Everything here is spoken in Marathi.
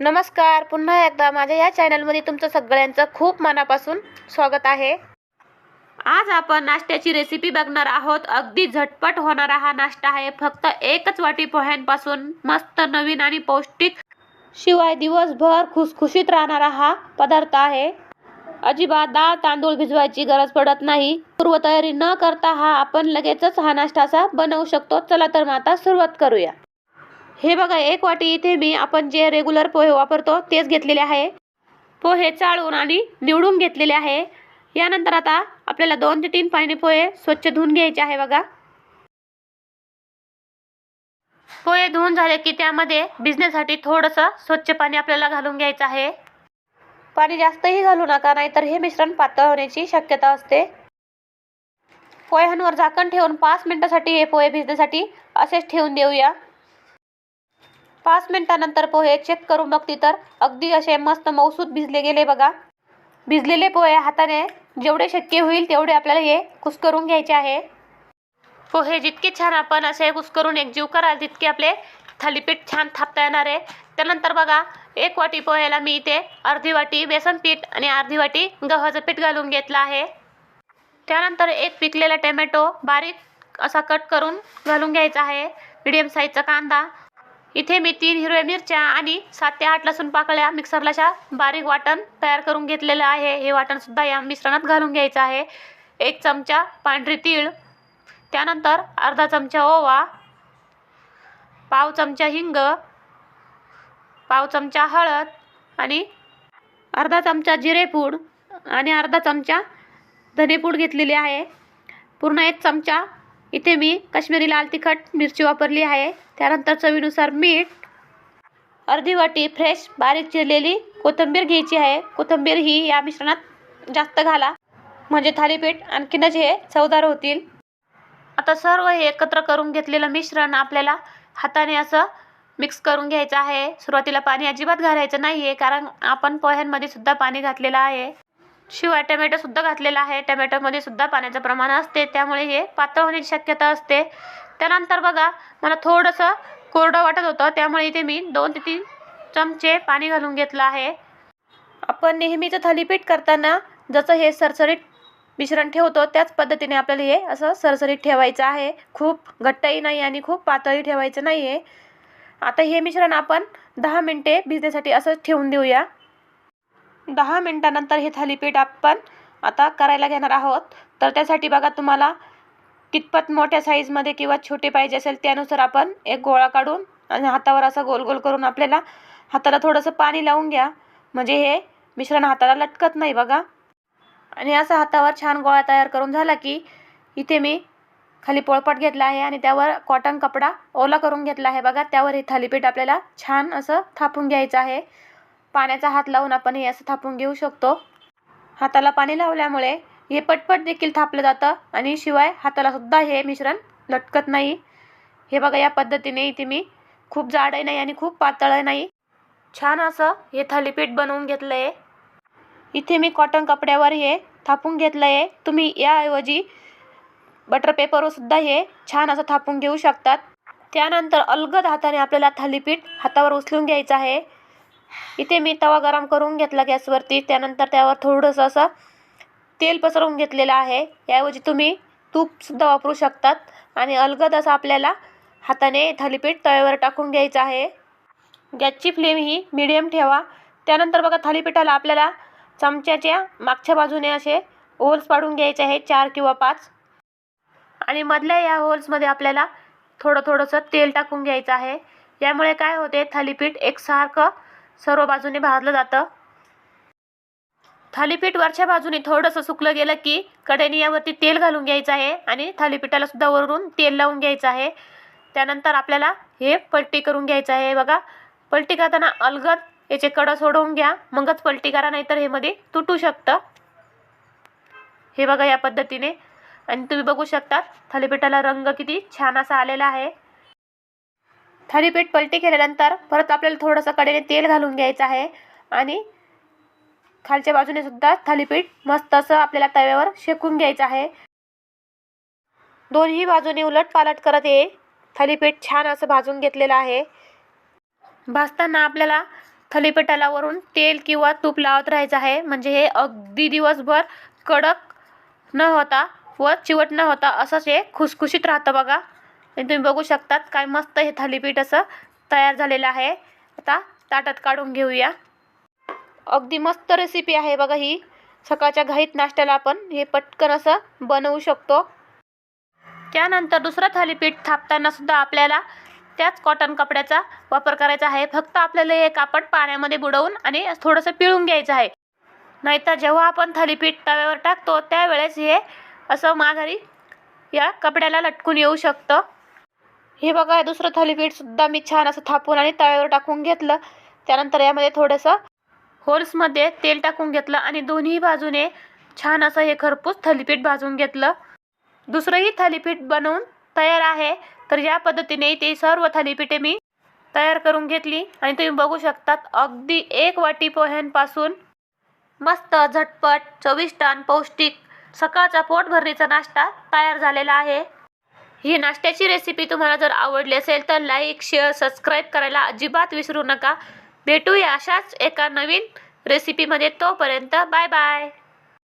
नमस्कार पुन्हा एकदा माझ्या या चॅनलमध्ये तुमचं सगळ्यांचं खूप मनापासून स्वागत आहे. आज आपण नाश्त्याची रेसिपी बघणार आहोत. अगदी झटपट होणारा हा नाश्ता आहे. फक्त एकच वाटी पोह्यांपासून मस्त नवीन आणि पौष्टिक शिवाय दिवसभर खुसखुशीत राहणारा हा पदार्थ आहे. अजिबात डाळ तांदूळ भिजवायची गरज पडत नाही. पूर्वतयारी न करता हा आपण लगेचच हा नाश्ता असा बनवू शकतो. चला तर मग आता सुरुवात करूया. हे बघा एक वाटी इथे मी आपण जे रेग्युलर पोहे वापरतो तेच घेतलेले आहे. पोहे चाळून आणि निवडून घेतलेले आहे. यानंतर आता आपल्याला दोन ते तीन पाणी पोहे स्वच्छ धुवून घ्यायचे आहे बघा. पोहे धुवून झाले की त्यामध्ये भिजण्यासाठी थोडंसं स्वच्छ पाणी आपल्याला घालून घ्यायचं आहे. पाणी जास्तही घालू नका नाहीतर हे मिश्रण पातळ होण्याची शक्यता असते. पोह्यांवर झाकण ठेवून पाच मिनिटासाठी हे पोहे भिजण्यासाठी असेच ठेवून देऊया. पाच मिनिटानंतर पोहे चेक करून बघते तर अगदी असे मस्त मौसूद भिजले गेले बघा. भिजलेले पोहे हाताने जेवढे शक्य होईल तेवढे आपल्याला हे कुस्करून घ्यायचे आहे. पोहे जितके छान आपण असे कुस्करून एकजीव कराल तितके आपले थालीपीठ छान थापता येणार आहे. त्यानंतर बघा एक वाटी पोह्याला मी इथे अर्धी वाटी बेसन पीठ आणि अर्धी वाटी गव्हाचं पीठ घालून घेतलं आहे. त्यानंतर एक पिकलेला टोमॅटो बारीक असा कट करून घालून घ्यायचा आहे. मिडियम साईजचा कांदा इथे मी तीन हिरव्या मिरच्या आणि सात ते आठ लसूण पाकळ्या मिक्सरला बारीक वाटण तयार करून घेतलेलं आहे. हे वाटणसुद्धा या मिश्रणात घालून घ्यायचं आहे. एक चमचा पांढरी तीळ त्यानंतर अर्धा चमचा ओवा पाव चमचा हिंग पाव चमचा हळद आणि अर्धा चमचा जिरेपूड आणि अर्धा चमचा धनेपूड घेतलेली आहे. पूर्ण एक चमचा इथे मी काश्मीरी लाल तिखट मिरची वापरली आहे. त्यानंतर चवीनुसार मीठ अर्धी वाटी फ्रेश बारीक चिरलेली कोथिंबीर घ्यायची आहे. कोथिंबीर ही या मिश्रणात जास्त घाला म्हणजे थालीपीठ आणखीनच हे चवदार होतील. आता सर्व हे एकत्र करून घेतलेलं मिश्रण आपल्याला हाताने असं मिक्स करून घ्यायचं आहे. सुरुवातीला पाणी अजिबात घालायचं नाही आहे कारण आपण पोह्यांमध्ये सुद्धा पाणी घातलेलं आहे. शिवाय टमॅटो सुद्धा घातलेला आहे. टमॅटोमध्ये सुद्धा पाण्याचं प्रमाण असते. त्यामुळे हे पातळ होण्याची शक्यता असते. त्यानंतर बघा मला थोडंसं कोरडं वाटत होतं. त्यामुळे इथे मी दोन ते तीन चमचे पाणी घालून घेतलं आहे. आपण नेहमीचं थालीपीठ करताना जसं हे सरसरीत मिश्रण ठेवतो त्याच पद्धतीने आपल्याला हे असं सरसरीत ठेवायचं आहे. खूप घट्टही नाही आणि खूप पातळही ठेवायचं नाही आहे आता हे मिश्रण आपण दहा मिनटे भिजण्यासाठी असंच ठेवून देऊया. दहा मिनटानंतर हे थालीपीठ आपण आता करायला घेणार आहोत. तर त्यासाठी बघा तुम्हाला कितपत मोठ्या साईजमध्ये किंवा छोटे पाहिजे असेल त्यानुसार आपण एक गोळा काढून आणि हातावर असा गोल गोल करून आपल्याला हाताला थोडंसं पाणी लावून घ्या. म्हणजे हे मिश्रण हाताला लटकत नाही बघा. आणि असं हातावर छान गोळा तयार करून झाला की इथे मी खाली पोळपाट घेतला आहे आणि त्यावर कॉटन कपडा ओला करून घेतला आहे बघा. त्यावर हे थालीपीठ आपल्याला छान असं थापून घ्यायचं आहे. पाण्याचा हात लावून आपण हे असं थापून घेऊ शकतो. हाताला पाणी लावल्यामुळे हे पटपट देखील थापलं जातं आणि शिवाय हातालासुद्धा हे मिश्रण लटकत नाही. हे बघा या पद्धतीने इथे मी खूप जाडही नाही आणि खूप पातळ नाही. छान असं हे थालीपीठ बनवून घेतलं आहे इथे मी कॉटन कपड्यावर हे थापून घेतलं आहे तुम्ही याऐवजी बटर पेपरवर सुद्धा हे छान असं थापून घेऊ शकतात. त्यानंतर अलगद हाताने आपल्याला थालीपीठ हातावर उचलून घ्यायचं आहे. इथे मी तवा गरम करून घेतला गॅसवरती. त्यानंतर त्यावर थोडंसं असं तेल पसरवून घेतलेलं आहे. याऐवजी तुम्ही तूपसुद्धा वापरू शकतात. आणि अलगद असं आपल्याला हाताने थालीपीठ तव्यावर टाकून घ्यायचं आहे. गॅसची फ्लेम ही मिडियम ठेवा. त्यानंतर बघा थालीपीठाला आपल्याला चमच्याच्या मागच्या बाजूने असे होल्स पाडून घ्यायचे आहे चार किंवा पाच. आणि मधल्या या होल्समध्ये आपल्याला थोडं थोडंसं तेल टाकून घ्यायचं आहे. यामुळे काय होते थालीपीठ एकसारखं सर्व बाजूने भाजलं जातं. थालीपीठ वरच्या बाजूने थोडंसं सुकलं गेलं की कढईने यावरती तेल घालून घ्यायचं आहे आणि थालीपीठाला सुद्धा वरून तेल लावून घ्यायचं आहे. त्यानंतर आपल्याला हे पलटी करून घ्यायचं आहे. बघा पलटी करताना अलगद याचे कडं सोडवून घ्या. मगच पलटी करा नाहीतर हे मध्ये तुटू शकतं. हे बघा या पद्धतीने. आणि तुम्ही बघू शकता थालीपीठाला रंग किती छान असा आलेला आहे. थालीपीठ पलटी केल्यानंतर परत आपल्याला थोडंसं कडेने तेल घालून घ्यायचं आहे. आणि खालच्या बाजूने सुद्धा थालीपीठ मस्त असं आपल्याला तव्यावर शेकून घ्यायचं आहे. दोन्ही बाजूने उलट पालट करत ये थालीपीठ छान असं भाजून घेतलेलं आहे. भाजताना आपल्याला थालीपीठाला वरून तेल किंवा तूप लावत राहायचं आहे. म्हणजे हे अगदी दिवसभर कडक न होता व चिवट न होता असंच हे खुसखुशीत राहतं बघा. आणि तुम्ही बघू शकतात काय मस्त हे थालीपीठ असं तयार झालेलं आहे. आता ताटात काढून घेऊया. अगदी मस्त रेसिपी आहे बघा ही. सकाळच्या घाईत नाश्त्याला आपण हे पटकन असं बनवू शकतो. त्यानंतर दुसरं थालीपीठ थापताना सुद्धा आपल्याला त्याच कॉटन कपड्याचा वापर करायचा आहे. फक्त आपल्याला हे कापड पाण्यामध्ये बुडवून आणि थोडंसं पिळून घ्यायचं आहे. नाहीतर जेव्हा आपण थालीपीठ तव्यावर टाकतो त्यावेळेस हे असं माघारी या कपड्याला लटकून येऊ शकतं. हे बघा दुसरं थालीपीठसुद्धा मी छान असं थापून आणि तव्यावर टाकून घेतलं. त्यानंतर यामध्ये थोडंसं होल्समध्ये तेल टाकून घेतलं आणि दोन्ही बाजूने छान असं हे खरपूस थालीपीठ भाजून घेतलं. दुसरंही थालीपीठ बनवून तयार आहे तर या पद्धतीने ते सर्व थालीपीठे मी तयार करून घेतली आणि तुम्ही बघू शकतात अगदी एक वाटी पोह्यांपासून मस्त झटपट चविष्ट आणि पौष्टिक सकाळचा पोटभरणीचा नाश्ता तयार झालेला आहे. ही नाश्त्याची रेसिपी तुम्हाला जर आवडली असेल तर लाईक शेअर सबस्क्राईब करायला अजिबात विसरू नका. भेटूया अशाच एका नवीन रेसिपीमध्ये तोपर्यंत. Bye bye